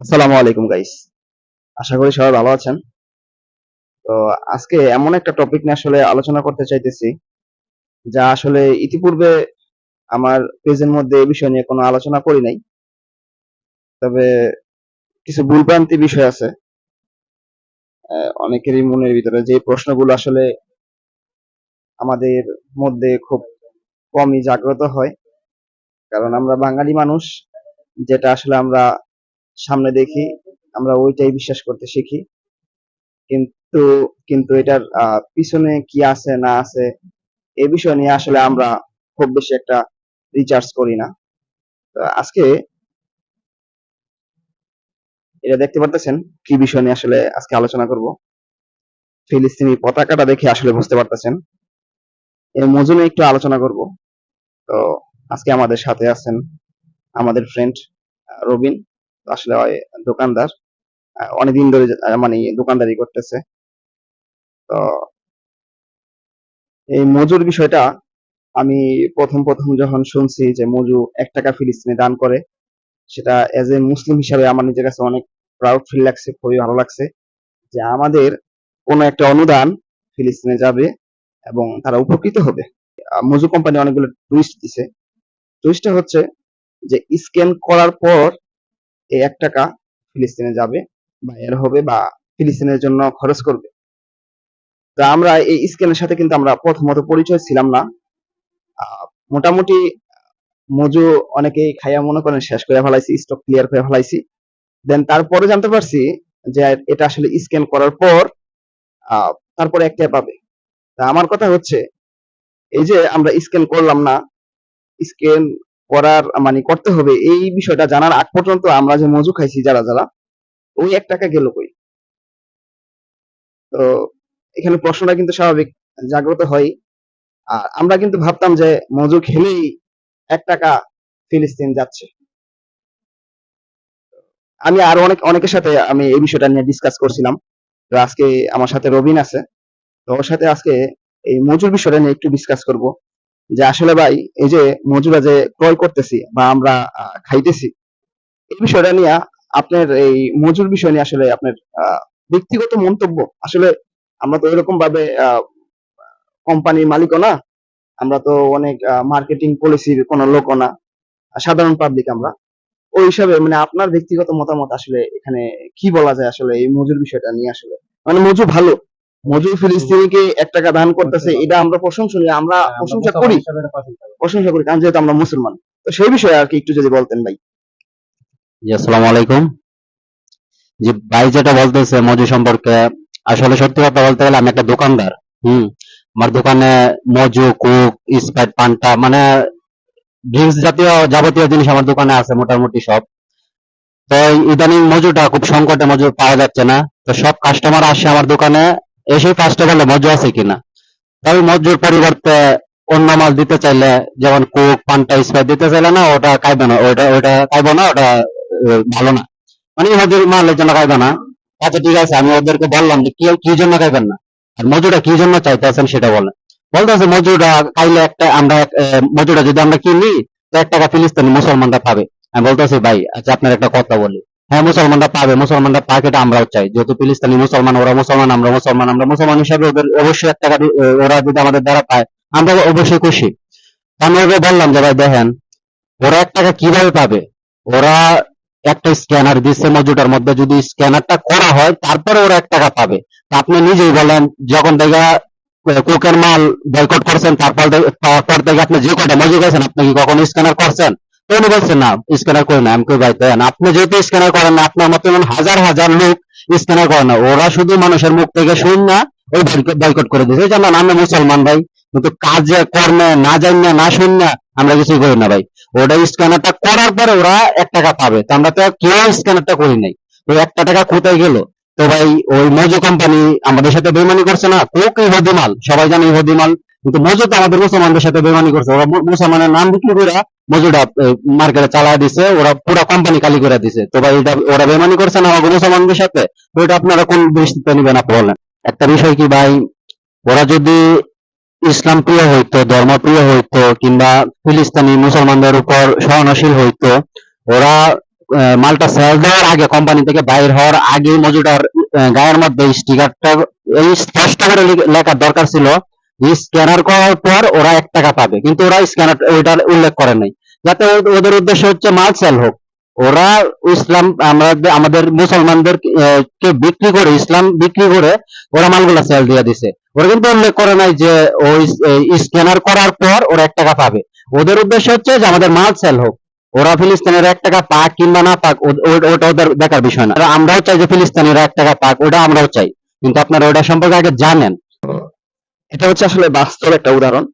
আসসালামু আলাইকুম গাইস আশা করি সবাই ভালো আছেন। তো আজকে এমন একটা টপিক নিয়ে আসলে আলোচনা করতে চাইতেছি, যা আসলে ইতিপূর্বে আমার পেজের মধ্যে এই বিষয় নিয়ে কোনো আলোচনা করি নাই। তবে কিছু ভুলভ্রান্তি বিষয় আছে। অনেকেরই মনের ভিতরে যে প্রশ্নগুলো আসলে আমাদের মধ্যে খুব কমই জাগ্রত হয়। কারণ আমরা বাঙালি মানুষ, যেটা আসলে আমরা সামনে দেখি, আমরা ওইটাই বিশ্বাস করতে শিখি। কিন্তু কিন্তু এটার পিছনে কি আছে, না আছে এই বিষয় নিয়ে আসলে আমরা খুব বেশি একটা রিচার্জ করি না। আজকে এটা দেখতে পারতেছেন কি বিষয় নিয়ে আসলে আজকে আলোচনা করব। ফিলিস্তিনি পতাকাটা দেখে আসলে বুঝতে পারতেছেন। এর মজুনে একটু আলোচনা করব। তো আজকে আমাদের সাথে আছেন আমাদের ফ্রেন্ড রবিন। আসলে দোকানদার অনেকদিন ধরে মানে দোকানদারি করতেছে। তো এই মজুর বিষয়টা আমি প্রথম প্রথম যখন শুনছি যে মজু এক টাকা ফিলিস্তিনে দান করে, সেটা এজ এ মুসলিম হিসাবে আমার নিজের কাছে অনেক প্রাউড ফিল লাগছে, খুবই ভালো লাগছে যে আমাদের কোনো একটা অনুদান ফিলিস্তিনে যাবে এবং তারা উপকৃত হবে। মজু কোম্পানি অনেকগুলো টুইস্ট দিছে। টুইস্টটা হচ্ছে যে স্ক্যান করার পর এই এক টাকা ফিলিস্তিনে যাবে বা এর হবে বা ফিলিস্তিনের জন্য খরচ করবে। তো আমরা এই স্ক্যানের সাথে কিন্তু আমরা প্রথমত পরিচয় ছিলাম না। মোটামুটি মজু অনেকেই খাইয়া মনে করেন শেষ করে ফেলাইছি স্টক ক্লিয়ার করে ফেলাইছি। দেন তারপরে জানতে পারছি যে এটা আসলে স্ক্যান করার পর তারপরে একটা পাবে। তা আমার কথা হচ্ছে, এই যে আমরা স্ক্যান করলাম না স্ক্যান করার মানে করতে হবে, এই বিষয়টা জানার আগ পর্যন্ত আমরা যে মজু খাইছি যারা যারা, ওই এক টাকা গেল কই? তো এখানে প্রশ্নটা কিন্তু স্বাভাবিক, জাগ্রত হয়। আর আমরা কিন্তু ভাবতাম যে মজু খেলেই এক টাকা ফিলিস্তিন যাচ্ছে। আমি আরও অনেক, অনেকের সাথে আমি এই বিষয়টা নিয়ে ডিসকাস করছিলাম। তো আজকে আমার সাথে রবিন আছে। তো ওর সাথে আজকে এই মজুর বিষয়টা নিয়ে একটু ডিসকাস করব। যে আসলে ভাই, এই যে মজুরা যে ক্রয় করতেছি বা আমরা খাইতেছি, এই বিষয়টা নিয়ে আপনার এই মজুর বিষয় নিয়ে আসলে আপনার ব্যক্তিগত মন্তব্য। আসলে আমরা তো এরকম ভাবে কোম্পানির মালিকও না, আমরা তো অনেক মার্কেটিং পলিসির কোনো লোকও না, সাধারণ পাবলিক আমরা। ওই হিসাবে মানে আপনার ব্যক্তিগত মতামত আসলে এখানে কি বলা যায় আসলে এই মজুর বিষয়টা নিয়ে আসলে? মানে মজু ভালো মজুর ফিলিস্তিনিকে এক টাকা দান করতেছে এটা আমরা প্রশংসনীয় আমরা প্রশংসা করি। প্রশংসা করি কারণ যেহেতু আমরা মুসলমান। তো সেই বিষয়ে আর কি একটু যদি বলতেন ভাই। জি আসসালামু আলাইকুম। জি ভাই যেটা বলতেছে মজু সম্পর্কে আসলে সত্যি কথা বলতে গেলে আমি একটা দোকানদার হুম? আমার দোকানে মজু কুক স্প্রাইট পান্তা মানে ড্রিঙ্কস জাতীয় যাবতীয় জিনিস আমার দোকানে আছে মোটামুটি সব। তো ইদানিং মজুটা খুব সংকটে মজুর পাওয়া যাচ্ছে না। তো সব কাস্টমার আসে আমার দোকানে এসে ফার্স্টে বলে মজু আছে কিনা? তবে মজুর পরিবর্তে অন্য মাল দিতে চাইলে যেমন কোক, পান্তা স্প্রাইট দিতে চাইলে না, ওটা খাইবে না ওটা ওটা খাইবো না, ওটা ভালো না। মানে মজুর মালের জন্য খাইবে না। আচ্ছা ঠিক আছে, আমি ওদেরকে বললাম যে কি কি জন্য খাইবেন না? আর মজুরা কি জন্য চাইতেছেন সেটা বলেন। বলতেছে মজুরা খাইলে একটা আমরা মজুরা যদি আমরা কিনি, তো এক টাকা ফিলিস্তিনি মুসলমানরা পাবে আমি বলতেছি, ভাই আচ্ছা আপনার একটা কথা বলি। হ্যাঁ মুসলমানরা পাবে, মুসলমানরা পাক, এটা আমরাও চাই। যেহেতু ফিলিস্তিনি মুসলমান, ওরা মুসলমান, আমরা মুসলমান আমরা মুসলমান হিসাবে ওদের অবশ্যই এক টাকা ওরা যদি আমাদের দ্বারা পায়, আমরা অবশ্যই খুশি। আমি ওকে বললাম যে, ভাই দেখেন, ওরা এক টাকা কীভাবে পাবে? ওরা একটা স্ক্যানার দিচ্ছে মজুটার মধ্যে, যদি স্ক্যানারটা করা হয়, তারপরে ওরা এক টাকা পাবে। তা আপনি নিজেই বলেন, যখন দেখা কোকের মাল বয়কট করছেন, তারপর তারপর আপনি যে কটা মজুর গেছেন আপনি কি কখনো স্ক্যানার করছেন? উনি বলছেন না? স্ক্যানার করি না আমি কই ভাই, দেন, আপনি যেহেতু স্ক্যানার করেন না, আপনার মতো এমন হাজার হাজার লোক স্ক্যানার করে না, ওরা শুধু মানুষের মুখ থেকে শুন না, ওই বয়কট করে দিয়েছে। জানেন আমরা মুসলমান ভাই, কিন্তু কাজে, কর্মে না জানি না না শুন না, আমরা কিছুই করি না ভাই। ওটা স্ক্যানারটা করার পরে ওরা এক টাকা পাবে। তো আমরা তো কেউ স্ক্যানারটা করি নাই। তো একটা টাকা কোথায় গেল? তো ভাই, ওই মজু কোম্পানি আমাদের সাথে বেমানি করছে না, কোক ইহুদি মাল, সবাই জানে ইহুদি মাল, কিন্তু মজু তো আমাদের মুসলমানদের সাথে বেমানি করছে। ওরা মুসলমানের নাম বিক্রি করে মজুটা মার্কেটে চালায় দিছে, ওরা পুরো কোম্পানি খালি করে দিছে। তো ভাই এটা ওরা বেমানি করছে না আমাদের মুসলমানদের সাথে? তো এটা আপনারা কোন দৃষ্টিতে নিবেন আপনি বলেন? একটা বিষয় কি ভাই, ওরা যদি ইসলাম প্রিয় হইতো, ধর্ম প্রিয় হইতো, কিংবা ফিলিস্তিনি মুসলমানদের উপর সহনশীল হইতো, ওরা মালটা সেল দেওয়ার আগে কোম্পানি থেকে বাইর হওয়ার আগে মজুটার গায়ের মধ্যে স্টিকারটা এই স্পষ্ট করে লেখার দরকার ছিল স্ক্যানার করার পর ওরা এক টাকা পাবে। কিন্তু ওরা স্ক্যানার ওইটার উল্লেখ করে নাই। যাতে ওদের উদ্দেশ্য হচ্ছে মাল সেল হোক। ওরা ইসলাম আমরা আমাদের মুসলমানদের কে বিক্রি করে, ইসলাম বিক্রি করে, ওরা মালগুলা সেল দিয়ে দিছে। ওরা কিন্তু উল্লেখ করে নাই যে, ও স্ক্যানার করার পর ওরা এক টাকা পাবে। ওদের উদ্দেশ্য হচ্ছে যে, আমাদের মাল সেল হোক। ওরা ফিলিস্তিনের এক টাকা পাক কিংবা না পাক ওটা ওদের দেখার বিষয় না। আমরাও চাই যে ফিলিস্তিনিরা এক টাকা পাক, ওটা আমরাও চাই। কিন্তু আপনারা ওটা সম্পর্কে আগে জানেন। এটা হচ্ছে আসলে বাস্তব একটা উদাহরণ।